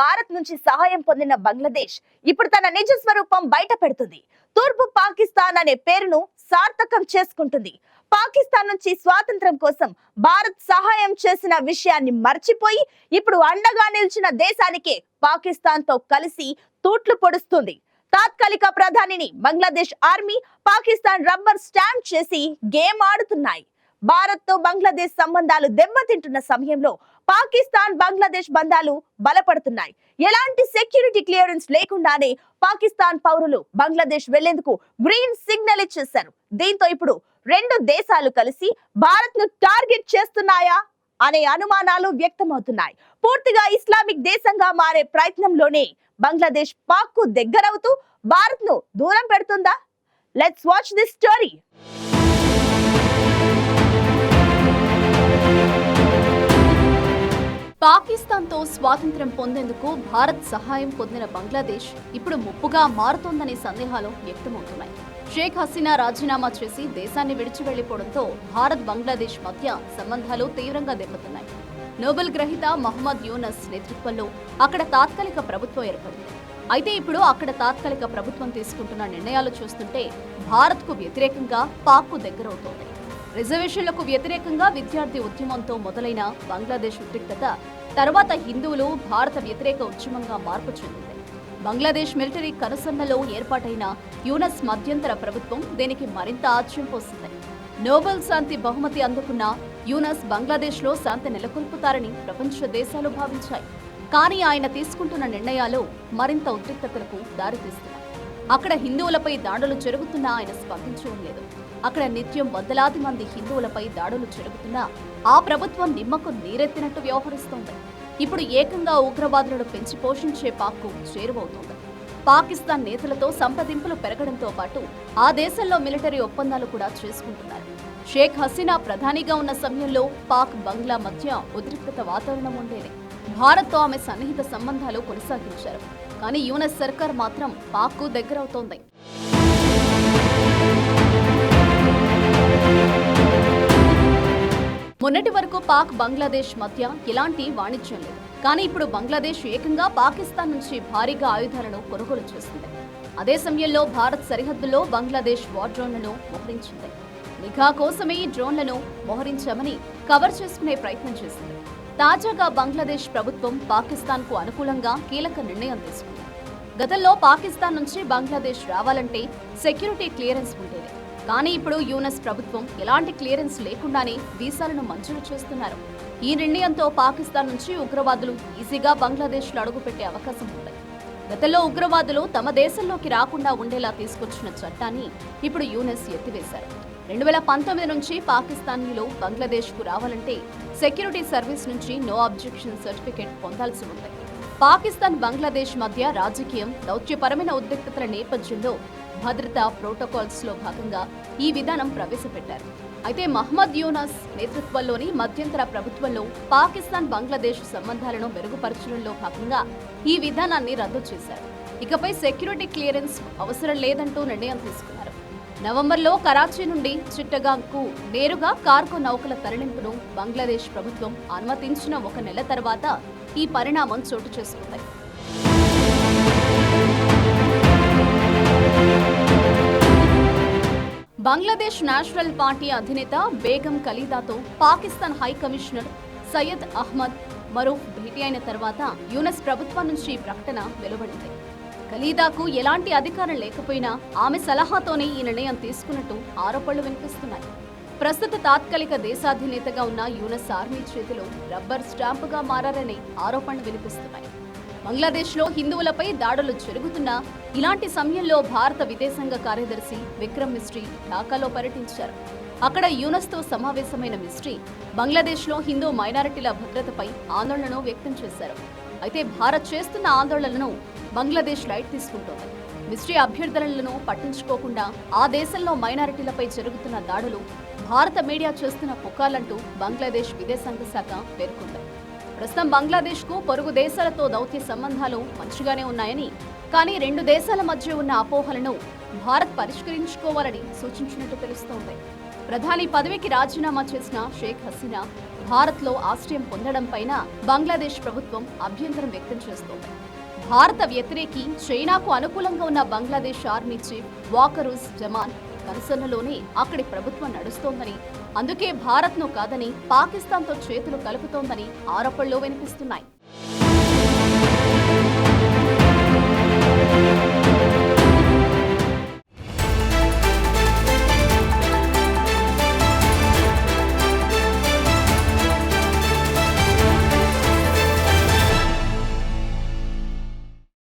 భారత్ నుంచి సహాయం పొందిన బంగ్లాదేశ్ ఇప్పుడు తన నిజ స్వరూపం బయట పెడుతుంది. తూర్పు పాకిస్తాన్ అనే పేరును సార్థకం చేసుకుంటుంది. పాకిస్తాన్ నుంచి స్వాతంత్రం కోసం భారత్ సహాయం చేసిన విషయాన్ని మర్చిపోయి ఇప్పుడు అండగా నిలిచిన దేశానికే పాకిస్తాన్తో కలిసి తూట్లు పొడుస్తుంది. తాత్కాలిక ప్రధానిని Bangladesh army Pakistan rubber stamp చేసి గేమ్ ఆడుతున్నాయి. భారత్తో బంగ్లాదేశ్ సంబంధాలు దెబ్బతింటున్న సమయంలో పాకిస్తాన్ బంగ్లాదేశ్ బంధాలు బలపడుతున్నాయి. ఎలాంటి సెక్యూరిటీ క్లియరెన్స్ లేకుండానే పాకిస్తాన్ పౌరులు బంగ్లాదేశ్ వెళ్ళేందుకు గ్రీన్ సిగ్నల్ ఇచ్చేశారు. దీంతో ఇప్పుడు రెండు దేశాలు కలిసి భారత్ను టార్గెట్ చేస్తున్నాయా అనే అనుమానాలు వ్యక్తమవుతున్నాయి. పూర్తిగా ఇస్లామిక్ దేశంగా మారే ప్రయత్నంలోనే బంగ్లాదేశ్ పాక్కు దగ్గరవుతూ భారత్ను దూరం పెడుతుందా? లెట్స్ వాచ్ దిస్ స్టోరీ పాకిస్తాన్తో స్వాతంత్ర్యం పొందేందుకు భారత్ సహాయం పొందిన బంగ్లాదేశ్ ఇప్పుడు ముప్పుగా మారుతోందనే సందేహాలు వ్యక్తమవుతున్నాయి. షేక్ హసీనా రాజీనామా చేసి దేశాన్ని విడిచి వెళ్ళిపోవడంతో భారత్ బంగ్లాదేశ్ మధ్య సంబంధాలు తీవ్రంగా దెబ్బతిన్నాయి. నోబెల్ గ్రహీత మహమ్మద్ యూనస్ నేతృత్వంలో అక్కడ తాత్కాలిక ప్రభుత్వం ఏర్పడింది. అయితే ఇప్పుడు అక్కడ తాత్కాలిక ప్రభుత్వం తీసుకుంటున్న నిర్ణయాలు చూస్తుంటే భారత్కు వ్యతిరేకంగా పాక్కు దగ్గరవుతోంది. రిజర్వేషన్లకు వ్యతిరేకంగా విద్యార్థి ఉద్యమంతో మొదలైన బంగ్లాదేశ్ ఉద్రిక్తత తర్వాత హిందువులు భారత వ్యతిరేక ఉద్యమంగా మార్పు చెందింది. బంగ్లాదేశ్ మిలిటరీ కనుసన్నలో ఏర్పాటైన యూనస్ మధ్యంతర ప్రభుత్వం దీనికి మరింత ఆశ్చర్యం పోసింది. నోబెల్ శాంతి బహుమతి అందుకున్న యూనస్ బంగ్లాదేశ్లో శాంతి నెలకొల్పుతారని ప్రపంచ దేశాలు భావించాయి. కానీ ఆయన తీసుకుంటున్న నిర్ణయాలు మరింత ఉద్రిక్తతలకు దారితీస్తున్నాయి. అక్కడ హిందువులపై దాడులు జరుగుతున్నా ఆయన స్పందించడం లేదు. అక్కడ నిత్యం వందలాది మంది హిందువులపై దాడులు జరుగుతున్నా ఆ ప్రభుత్వం నిమ్మకు నీరెత్తినట్టు వ్యవహరిస్తోంది. ఇప్పుడు ఏకంగా ఉగ్రవాదులను పెంచి పోషించే పాక్కు చేరువవుతోంది. పాకిస్తాన్ నేతలతో సంప్రదింపులు పెరగడంతో పాటు ఆ దేశంలో మిలిటరీ ఒప్పందాలు కూడా చేసుకుంటున్నారు షేక్ హసీనా ప్రధానిగా ఉన్న సమయంలో పాక్ బంగ్లా మధ్య ఉద్రిక్తత వాతావరణం ఉండేది. భారత్తో ఆమె సన్నిహిత సంబంధాలు కొనసాగించారు. కానీ యూనస్ సర్కార్ మాత్రం పాక్కు దగ్గరవుతోంది. మొన్నటి వరకు పాక్ బంగ్లాదేశ్ మధ్య ఎలాంటి వాణిజ్యం లేదు. కానీ ఇప్పుడు బంగ్లాదేశ్ ఏకంగా పాకిస్తాన్ నుంచి భారీగా ఆయుధాలను కొనుగోలు చేస్తుంది. అదే సమయంలో భారత్ సరిహద్దులో బంగ్లాదేశ్ వార్ డ్రోన్లను మోహరించింది. నిఘా కోసమే ఈ డ్రోన్లను మోహరించామని కవర్ చేసుకునే ప్రయత్నం చేసింది. తాజాగా బంగ్లాదేశ్ ప్రభుత్వం పాకిస్తాన్కు అనుకూలంగా కీలక నిర్ణయం తీసుకుంది. గతంలో పాకిస్తాన్ నుంచి బంగ్లాదేశ్ రావాలంటే సెక్యూరిటీ క్లియరెన్స్ ఉండేది. కానీ ఇప్పుడు యూనస్ ప్రభుత్వం ఎలాంటి క్లియరెన్స్ లేకుండానే వీసాలను మంజూరు చేస్తున్నారు. ఈ నిర్ణయంతో పాకిస్తాన్ నుంచి ఉగ్రవాదులు ఈజీగా బంగ్లాదేశ్లో అడుగుపెట్టే అవకాశం ఉంది. గతంలో ఉగ్రవాదులు తమ దేశంలోకి రాకుండా ఉండేలా తీసుకొచ్చిన చట్టాన్ని ఇప్పుడు యూనెస్ ఎత్తివేశారు. రెండు వేల పంతొమ్మిది నుంచి పాకిస్తానీలో బంగ్లాదేశ్కు రావాలంటే సెక్యూరిటీ సర్వీస్ నుంచి నో అబ్జెక్షన్ సర్టిఫికేట్ పొందాల్సి ఉంటుంది పాకిస్తాన్ బంగ్లాదేశ్ మధ్య రాజకీయం దౌత్యపరమైన ఉద్రిక్తతల నేపథ్యంలో భద్రతా ప్రోటోకాల్స్లో భాగంగా ఈ విధానం ప్రవేశపెట్టారు. అయితే మహమ్మద్ యూనస్ నేతృత్వంలోని మధ్యంతర ప్రభుత్వంలో పాకిస్తాన్ బంగ్లాదేశ్ సంబంధాలను మెరుగుపరచడంలో భాగంగా ఈ విధానాన్ని రద్దు చేశారు. ఇకపై సెక్యూరిటీ క్లియరెన్స్ అవసరం లేదంటూ నిర్ణయం తీసుకున్నారు. నవంబర్లో కరాచీ నుండి చిట్టగాంగ్కు నేరుగా కార్గో నౌకల తరలింపును బంగ్లాదేశ్ ప్రభుత్వం అనుమతించిన ఒక నెల తర్వాత ఈ పరిణామం చోటు చేసుకుంది. బంగ్లాదేశ్ నేషనల్ పార్టీ అధినేత బేగం ఖలీదాతో పాకిస్తాన్ హై కమిషనర్ సయ్యద్ అహ్మద్ మరూఫ్ భేటీ అయిన తర్వాత యునెస్ ప్రభుత్వం నుంచి ఈ ప్రకటన వెలువడింది. ఖలీదాకు ఎలాంటి అధికారం లేకపోయినా ఆమె సలహాతోనే ఈ నిర్ణయం తీసుకున్నట్టు ఆరోపణలు వినిపిస్తున్నాయి. ప్రస్తుత తాత్కాలిక దేశాధినేతగా ఉన్న యూనస్ ఆర్మీ చేతిలో రబ్బర్ స్టాంపుగా మారారనే ఆరోపణలు వినిపిస్తున్నాయి. బంగ్లాదేశ్లో హిందువులపై దాడులు జరుగుతున్నా ఇలాంటి సమయంలో భారత విదేశాంగ కార్యదర్శి విక్రమ్ మిస్ట్రీ ఢాకాలో పర్యటించారు. అక్కడ యూనస్తో సమావేశమైన మిస్ట్రీ బంగ్లాదేశ్లో హిందూ మైనారిటీల భద్రతపై ఆందోళనను వ్యక్తం చేశారు. అయితే భారత్ చేస్తున్న ఆందోళనను బంగ్లాదేశ్ లైట్ తీసుకుంటోంది. మిస్ట్రీ అభ్యర్థనలను పట్టించుకోకుండా ఆ దేశంలో మైనారిటీలపై జరుగుతున్న దాడులు భారత మీడియా చేస్తున్న పుకార్లంటూ బంగ్లాదేశ్ విదేశాంగ శాఖ పేర్కొంది. ప్రస్తుతం బంగ్లాదేశ్కు పొరుగు దేశాలతో దౌత్య సంబంధాలు మంచిగానే ఉన్నాయని కానీ రెండు దేశాల మధ్య ఉన్న అపోహలను భారత్ పరిష్కరించుకోవాలని సూచించినట్టు తెలుస్తోంది. ప్రధాని పదవికి రాజీనామా చేసిన షేక్ హసీనా భారత్లో ఆశ్రయం పొందడం పైన బంగ్లాదేశ్ ప్రభుత్వం అభ్యంతరం వ్యక్తం చేస్తోంది. భారత వ్యతిరేకి చైనాకు అనుకూలంగా ఉన్న బంగ్లాదేశ్ ఆర్మీ చీఫ్ వాకరుస్ జమాన్ కనుసన్నలోనే అక్కడి ప్రభుత్వం నడుస్తోందని అందుకే భారత్ను కాదని పాకిస్తాన్తో చేతులు కలుపుతోందని ఆరోపణలు వినిపిస్తున్నాయి.